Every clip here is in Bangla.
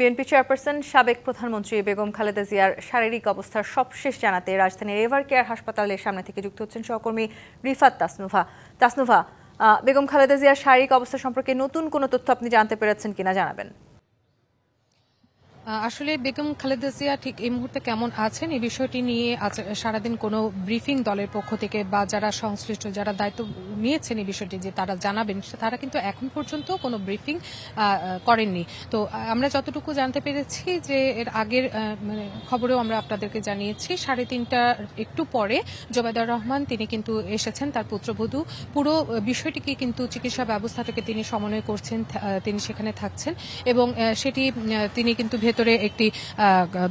বিএনপি চেয়ারপারসন সাবেক প্রধানমন্ত্রী বেগম খালেদা জিয়ার শারীরিক অবস্থার সবশেষ জানাতে রাজধানীর এভার কেয়ার হাসপাতালের সামনে থেকে যুক্ত হচ্ছেন সহকর্মী রিফাত তাসনুভা। তাসনুভা বেগম খালেদা জিয়ার শারীরিক অবস্থা সম্পর্কে নতুন কোনো তথ্য আপনি জানতে পেরেছেন কিনা জানাবেন। আসলে বেগম খালেদা জিয়া ঠিক এই মুহূর্তে কেমন আছেন? এই বিষয়টি নিয়ে সারাদিন কোনো ব্রিফিং দলের পক্ষ থেকে বা যারা সংশ্লিষ্ট, যারা দায়িত্ব নিয়েছেন এই বিষয়টি যে তারা জানাবেন তারা কিন্তু এখন পর্যন্ত কোনো ব্রিফিং করেননি। তো আমরা যতটুকু জানতে পেরেছি যে এর আগের মানে খবরেও আমরা আপনাদেরকে জানিয়েছি, সাড়ে তিনটা একটু পরে জোবায়দা রহমান তিনি কিন্তু এসেছেন, তার পুত্রবধূ। পুরো বিষয়টিকে কিন্তু চিকিৎসা ব্যবস্থাটাকে তিনি সমন্বয় করছেন তিনি সেখানে থাকছেন এবং সেটি তিনি কিন্তু ভেতরে একটি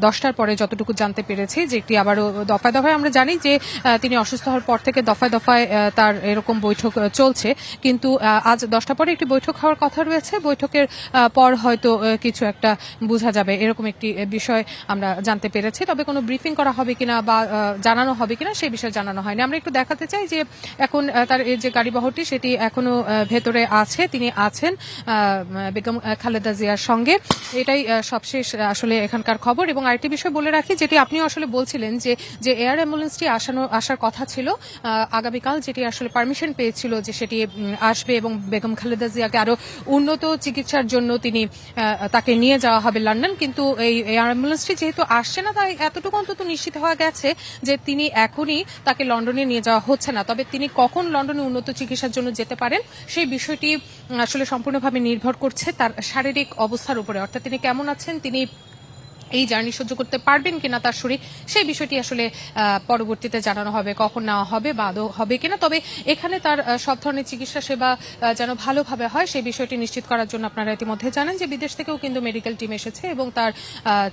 দশটার পরে যতটুকু জানতে পেরেছি যে একটি আবারও দফায় দফায় আমরা জানি যে তিনি অসুস্থ হওয়ার পর থেকে দফায় দফায় তার এরকম বৈঠক চলছে। কিন্তু আজ দশটা পরে একটি বৈঠক হওয়ার কথা রয়েছে। বৈঠকের পর হয়তো কিছু একটা বোঝা যাবে। এরকম একটি বিষয় আমরা জানতে পেরেছি। তবে কোনো ব্রিফিং করা হবে কিনা বা জানানো হবে কিনা সেই বিষয়ে জানানো হয়নি। আমরা একটু দেখাতে চাই যে, এখন তার এই যে গাড়িবহরটি, সেটি এখনও ভেতরে আছে, তিনি আছেন বেগম খালেদা জিয়ার সঙ্গে। এটাই সবশেষ আসলে এখানকার খবর। এবং আরেকটি বিষয় বলে রাখি, যেটি আপনিও আসলে বলছিলেন যে যে এয়ার অ্যাম্বুলেন্সটি আসানো, আসার কথা ছিল আগামীকাল যেটি আসলে পারমিশন পেয়েছিল যে সেটি আসবে এবং বেগম খালেদা জিয়াকে আরও উন্নত চিকিৎসার জন্য তিনি তাকে নিয়ে যাওয়া হবে লন্ডন। কিন্তু এই এয়ার অ্যাম্বুলেন্সটি যেহেতু আসছে না, তাই এতটুকু অন্তত নিশ্চিত হওয়া গেছে যে তিনি এখনই তাকে লন্ডনে নিয়ে যাওয়া হচ্ছে না। তবে তিনি কখন লন্ডনে উন্নত চিকিৎসার জন্য যেতে পারেন, সেই বিষয়টি আসলে সম্পূর্ণভাবে নির্ভর করছে তার শারীরিক অবস্থার উপরে। অর্থাৎ তিনি কেমন আছেন, তিনি এই জার্নি সহ্য করতে পারবেন কিনা তার শরীর সেই বিষয়টি আসলে পরবর্তীতে জানানো হবে, কখন নেওয়া হবে, বা আদৌ হবে কিনা। তবে এখানে তার সব ধরনের চিকিৎসা সেবা যেন ভালোভাবে হয় সেই বিষয়টি নিশ্চিত করার জন্য আপনারা ইতিমধ্যে জানেন যে বিদেশ থেকেও কিন্তু মেডিকেল টিম এসেছে এবং তার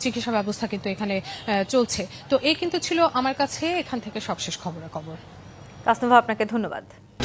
চিকিৎসা ব্যবস্থা কিন্তু এখানে চলছে। তো এই কিন্তু ছিল আমার কাছে এখান থেকে সবশেষ খবরাখবর। তাসনুভা আপনাকে ধন্যবাদ।